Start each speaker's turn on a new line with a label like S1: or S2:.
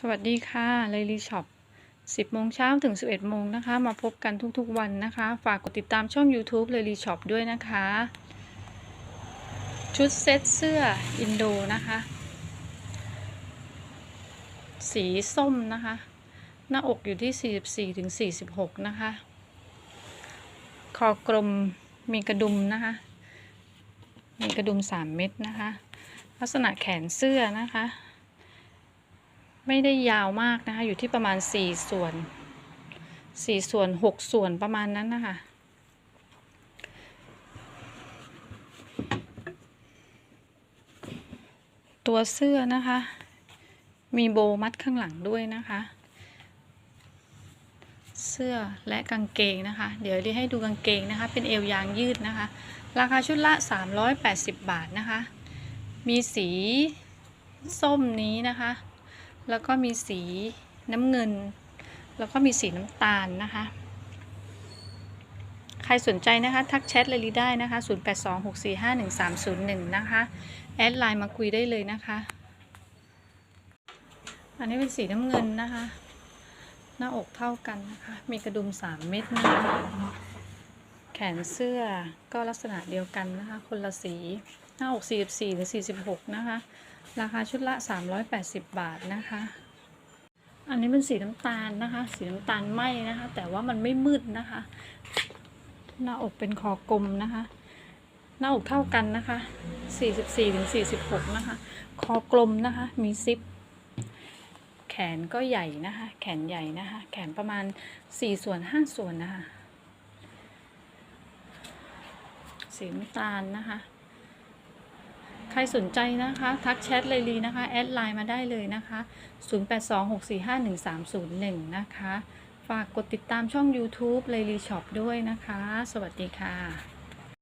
S1: สวัสดีค่ะเลลีช็อป10 โมงเช้าถึง 11 โมงนะคะ มาพบกันทุกๆวันนะคะ ฝากกดติดตามช่อง YouTube เลลีช็อปด้วยนะคะ ชุดเซ็ตเสื้ออินโดนะคะ สีส้มนะคะ หน้าอกอยู่ที่ 44ถึง46 นะคะ คอกลมมีกระดุมนะคะ มีกระดุม 3 เม็ดนะคะ ลักษณะแขนเสื้อนะคะ ไม่ได้ยาวมากนะคะ อยู่ที่ประมาณ4ส่วน4ส่วน6ส่วนประมาณนั้นนะคะ ตัวเสื้อนะคะ มีโบมัดข้างหลังด้วยนะคะ เสื้อและกางเกงนะคะ เดี๋ยวดีให้ดูกางเกงนะคะ เป็นเอวยางยืดนะคะ ราคาชุดละ 380 บาทนะคะ มีสีส้มนี้นะคะ แล้วก็มีสีน้ำเงิน แล้วก็มีสีน้ำตาลนะคะ ใครสนใจนะคะ ทักแชทเลยลีได้นะคะ 0826451301 นะคะ แอดไลน์มาคุยได้เลยนะคะ อันนี้เป็นสีน้ำเงินนะคะ หน้าอกเท่ากันนะคะ มีกระดุม 3 เม็ดนะคะแขนเสื้อก็ลักษณะเดียวกันนะคะ คนละสี หน้าอก44หรือ46 นะคะ ราคาชุดละ 380 บาทนะคะ อันนี้เป็นสีน้ำตาลนะคะ สีน้ำตาลไหมนะคะ แต่ว่ามันไม่มืดนะคะ หน้าอกเป็นคอกลมนะคะ หน้าอกเท่ากันนะคะ 44ถึง46 นะคะ คอกลมนะคะ มีซิป แขนก็ใหญ่นะคะ แขนใหญ่นะคะ แขนประมาณ 4 ส่วน 5 ส่วนนะคะ สีน้ำตาลนะคะ รสนใจนะคะ ทักแชทเลยลีนะคะ แอดไลน์มาได้เลยนะคะ 0826451301 นะคะ ฝากกดติดตามช่อง YouTube เลยลีช็อปด้วยนะคะ สวัสดีค่ะ